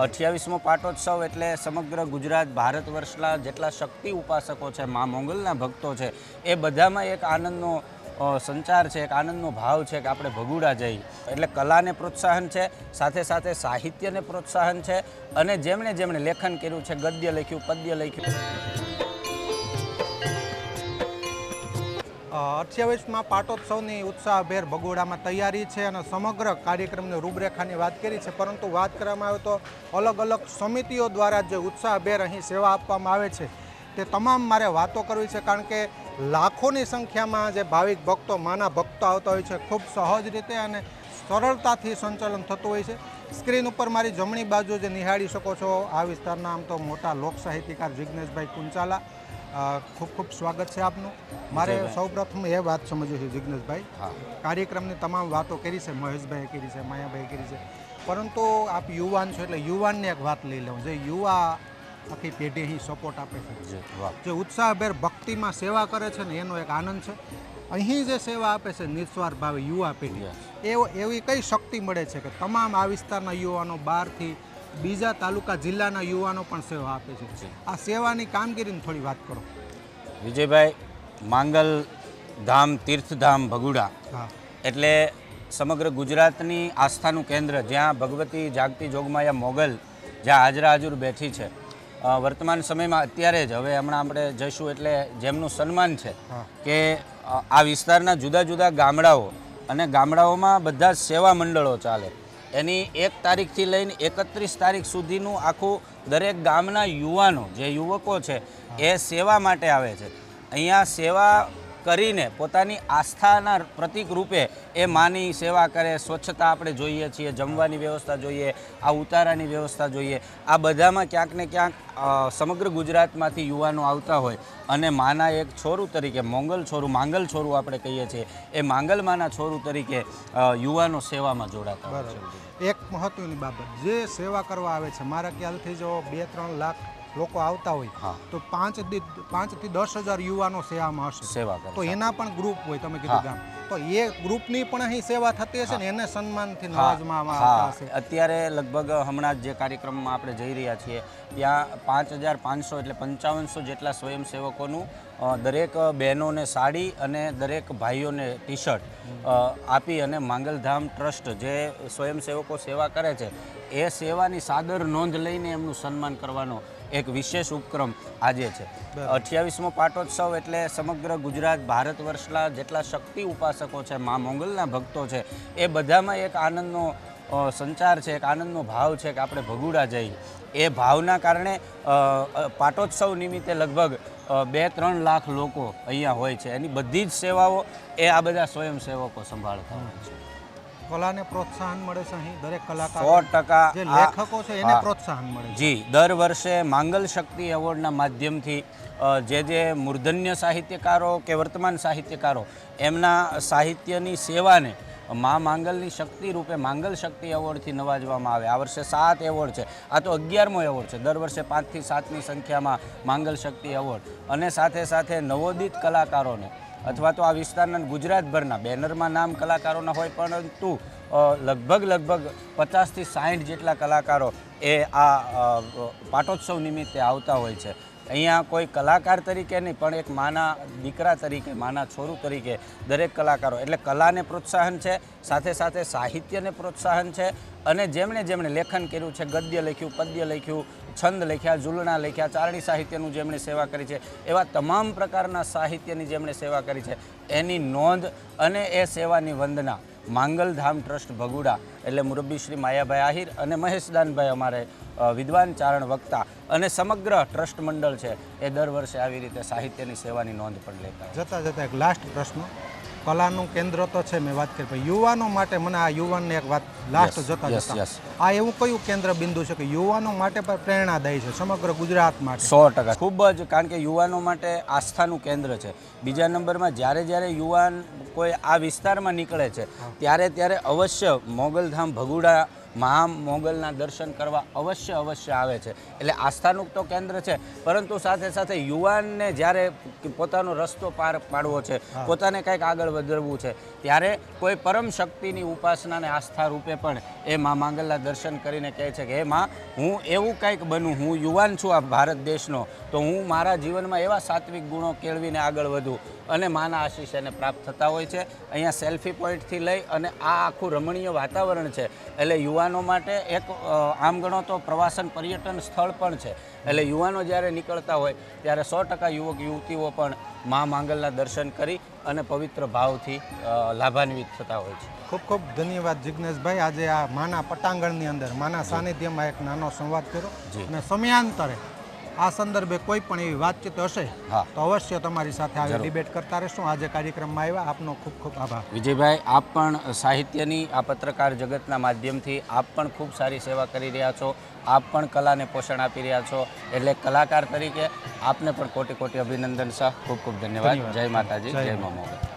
અઠ્યાવીસમો પાટોત્સવ એટલે સમગ્ર ગુજરાત ભારત વર્ષના જેટલા શક્તિ ઉપાસકો છે, મા મોંગલના ભક્તો છે, એ બધામાં એક આનંદનો સંચાર છે, એક આનંદનો ભાવ છે કે આપણે ભગુડા જઈએ એટલે કલાને પ્રોત્સાહન છે, સાથે સાથે સાહિત્યને પ્રોત્સાહન છે અને જેમણે જેમણે લેખન કર્યું છે, ગદ્ય લખ્યું, પદ્ય લખ્યું. અઠ્યાવીસમાં પાટોત્સવની ઉત્સાહભેર ભગોડામાં તૈયારી છે અને સમગ્ર કાર્યક્રમની રૂપરેખાની વાત કરી છે. પરંતુ વાત કરવામાં આવે તો અલગ અલગ સમિતિઓ દ્વારા જે ઉત્સાહભેર અહીં સેવા આપવામાં આવે છે, તે તમામ મારે વાતો કરવી છે. કારણ કે લાખોની સંખ્યામાં જે ભાવિક ભક્તો, માના ભક્તો આવતા હોય છે, ખૂબ સહજ રીતે અને સરળતાથી સંચાલન થતું હોય છે. સ્ક્રીન ઉપર મારી જમણી બાજુ જે નિહાળી શકો છો, આ વિસ્તારના આમ તો મોટા લોક સાહિત્યકાર જિજ્ઞેશભાઈ કુંચાલા ખૂબ ખૂબ સ્વાગત છે આપનું. મારે. સૌપ્રથમ એ વાત સમજવી છે જિજ્ઞેશભાઈ કાર્યક્રમની તમામ વાતો કરી છે મહેશભાઈએ કરી છે માયાભાઈ કરી છે. પરંતુ આપ યુવાન છો એટલે યુવાનની એક વાત લઈ લઉં જે યુવા આખી પેઢી અહીં સપોર્ટ આપે છે. જે ઉત્સાહભેર ભક્તિમાં સેવા કરે છે ને એનો એક આનંદ છે. અહીં જે સેવા આપે છે નિસ્વાર્થ ભાવે યુવા પેઢી. એવો એવી કઈ શક્તિ મળે છે કે તમામ આ વિસ્તારના યુવાનો બહારથી બીજા તાલુકા જિલ્લાના યુવાનો પણ સેવા આપે છે. આ સેવાની કામગીરીની થોડી વાત કરો. વિજયભાઈ માંગલ ધામ તીર્થધામ ભગુડા એટલે સમગ્ર ગુજરાતની આસ્થાનું કેન્દ્ર જ્યાં ભગવતી જાગતી જોગમાયા મોગલ જ્યાં હાજરા હાજર બેઠી છે. વર્તમાન સમયમાં અત્યારે જ હવે હમણાં આપણે જઈશું એટલે જેમનું સન્માન છે કે આ વિસ્તારના જુદા જુદા ગામડાઓ અને ગામડાઓમાં બધા જ સેવા મંડળો ચાલે. એની એક તારીખથી લઈને એકત્રીસ તારીખ સુધીનું આખું દરેક ગામના યુવાનો, જે યુવકો છે, એ સેવા માટે આવે છે. અહીંયા સેવા કરીને પોતાની આસ્થાના પ્રતિક રૂપે એ માની સેવા કરે. સ્વચ્છતા આપણે જોઈએ છીએ, જમવાની વ્યવસ્થા જોઈએ, આ ઉતારાની વ્યવસ્થા જોઈએ. આ બધામાં ક્યાંક ને ક્યાંક સમગ્ર ગુજરાતમાંથી યુવાનો આવતા હોય અને માના એક છોરું તરીકે, મોંગલ છોરું, માંગલ છોરું આપણે કહીએ છીએ, એ માંગલમાના છોરું તરીકે યુવાનો સેવામાં જોડાતા એક મહત્વની બાબત, જે સેવા કરવા આવે છે, મારા ખ્યાલથી જો બે ત્રણ લાખ લોકો આવતા હોય તો પાંચ પાંચ પાંચથી દસ હજાર યુવાનો સેવામાં હશે. સેવા તો એના પણ ગ્રુપ હોય તમે કીધું ગામ તો એ ગ્રુપની પણ અહીં સેવા થતી હશે ને એને સન્માનથી નવાજમાં આવતા હશે. અત્યારે લગભગ હમણાં જ જે કાર્યક્રમમાં આપણે જઈ રહ્યા છીએ ત્યાં પાંચ હજાર પાંચસો એટલે પંચાવનસો જેટલા સ્વયંસેવકોનું દરેક બહેનોને સાડી અને દરેક ભાઈઓને ટી શર્ટ આપી અને માંગલધામ ટ્રસ્ટ જે સ્વયંસેવકો સેવા કરે છે એ સેવાની સાદર નોંધ લઈને એમનું સન્માન કરવાનો એક વિશેષ ઉપક્રમ આજે છે. અઠ્યાવીસમો પાટોત્સવ એટલે સમગ્ર ગુજરાત ભારત વર્ષના જેટલા શક્તિ ઉપાસકો છે મા મોંગલના ભક્તો છે એ બધામાં એક આનંદનો સંચાર છે એક આનંદનો ભાવ છે કે આપણે ભગુડા જઈએ. એ ભાવના કારણે પાટોત્સવ નિમિત્તે લગભગ બે ત્રણ લાખ લોકો અહીંયા હોય છે. એની બધી જ સેવાઓ એ આ બધા સ્વયંસેવકો સંભાળતા હોય છે. કલાને પ્રોત્સાહન મળે છે અહીં દરેક કલાકાર સો ટકા જે લેખકો છે એને પ્રોત્સાહન મળે જી દર વર્ષે માંગલ શક્તિ એવોર્ડના માધ્યમથી જે જે મૂર્ધન્ય સાહિત્યકારો કે વર્તમાન સાહિત્યકારો એમના સાહિત્યની સેવાને મા માંગલની શક્તિ રૂપે માંગલ શક્તિ એવોર્ડથી નવાજવામાં આવે. આ વર્ષે સાત એવોર્ડ છે. આ તો અગિયારમો એવોર્ડ છે. દર વર્ષે પાંચથી સાતની સંખ્યામાં માંગલ શક્તિ એવોર્ડ. અને સાથે સાથે નવોદિત કલાકારોને અથવા તો આ વિસ્તારના ગુજરાતભરના બેનરમાં નામ કલાકારોના હોય, પરંતુ લગભગ લગભગ પચાસથી સાઠ જેટલા કલાકારો એ આ પાટોત્સવ નિમિત્તે આવતા હોય છે. અહીંયા કોઈ કલાકાર તરીકે નહીં, પણ એક માના દીકરા તરીકે, માના છોરું તરીકે દરેક કલાકારો, એટલે કલાને પ્રોત્સાહન છે, સાથે સાથે સાહિત્યને પ્રોત્સાહન છે, અને જેમણે જેમણે લેખન કર્યું છે, ગદ્ય લખ્યું, પદ્ય લખ્યું છંદ લખ્યા, ઝૂલણા લખ્યા ચારણી સાહિત્યનું જેમણે સેવા કરી છે, એવા તમામ પ્રકારના સાહિત્યની જેમણે સેવા કરી છે, એની નોંધ અને એ સેવાની વંદના માંગલધામ ટ્રસ્ટ ભગુડા, એટલે મુરબ્બી શ્રી માયાભાઈ આહિર અને મહેશદાનભાઈ અમારે વિદ્વાન ચારણ વક્તા અને સમગ્ર ટ્રસ્ટ મંડળ છે, એ દર વર્ષે આવી રીતે સાહિત્યની સેવાની નોંધ પણ લેતા જતાં જતા એક લાસ્ટ પ્રશ્ન. કલાનું કેન્દ્ર તો છે મેં વાત કરી. પણ યુવાનો માટે મને આ યુવાનને એક વાત લાસ્ટ જતા જતા. આ એવું કયું કેન્દ્ર બિંદુ છે કે યુવાનો માટે પણ પ્રેરણાદાયી છે સમગ્ર ગુજરાત માટે? સો ટકા. ખૂબ જ કારણ કે યુવાનો માટે આસ્થાનું કેન્દ્ર છે. બીજા નંબરમાં જ્યારે જ્યારે યુવાન કોઈ આ વિસ્તારમાં નીકળે છે ત્યારે ત્યારે અવશ્ય મોગલધામ ભગુડા મહા મોગલના દર્શન કરવા અવશ્ય અવશ્ય આવે છે. એટલે આસ્થાનું તો કેન્દ્ર છે પરંતુ સાથે સાથે યુવાનને જ્યારે પોતાનો રસ્તો પાર પાડવો છે પોતાને કંઈક આગળ વધારવું છે ત્યારે કોઈ પરમ શક્તિની ઉપાસનાને આસ્થા રૂપે પણ એ મા માંગલના દર્શન કરીને કહે છે કે હે માં હું એવું કંઈક બનું હું યુવાન છું આ ભારત દેશનો તો હું મારા જીવનમાં એવા સાત્વિક ગુણો કેળવીને આગળ વધું. અને માના આશીષ એને પ્રાપ્ત થતા હોય છે. અહીંયા સેલ્ફી પોઈન્ટથી લઈ અને આ આખું રમણીય વાતાવરણ છે. એટલે યુવાનો માટે એક આમ ગણો તો પ્રવાસન પર્યટન સ્થળ પણ છે. એટલે યુવાનો જ્યારે નીકળતા હોય ત્યારે સો ટકા યુવક યુવતીઓ પણ મા માંગલના દર્શન કરી અને પવિત્ર ભાવથી લાભાન્વિત થતા હોય છે. ખૂબ ખૂબ ધન્યવાદ જિજ્ઞેશભાઈ આજે આ માના પટાંગણની અંદર માના સાનિધ્યમાં એક નાનો સંવાદ કર્યો. અને સમયાંતરે આ સંદર્ભે કોઈ પણ એવી વાતચીત હશે હા. તો અવશ્ય તમારી સાથે આવી. ડિબેટ કરતા રહેશું. આજે કાર્યક્રમમાં આવ્યા આપનો ખૂબ ખૂબ આભાર. વિજયભાઈ આપ પણ સાહિત્યની આ પત્રકાર જગતના માધ્યમથી આપ પણ ખૂબ સારી સેવા કરી રહ્યા છો. આપ પણ કલાને પોષણ આપી રહ્યા છો. એટલે કલાકાર તરીકે આપને પણ કોટી કોટી અભિનંદન સહ ખૂબ ખૂબ ધન્યવાદ. જય માતાજી જય મા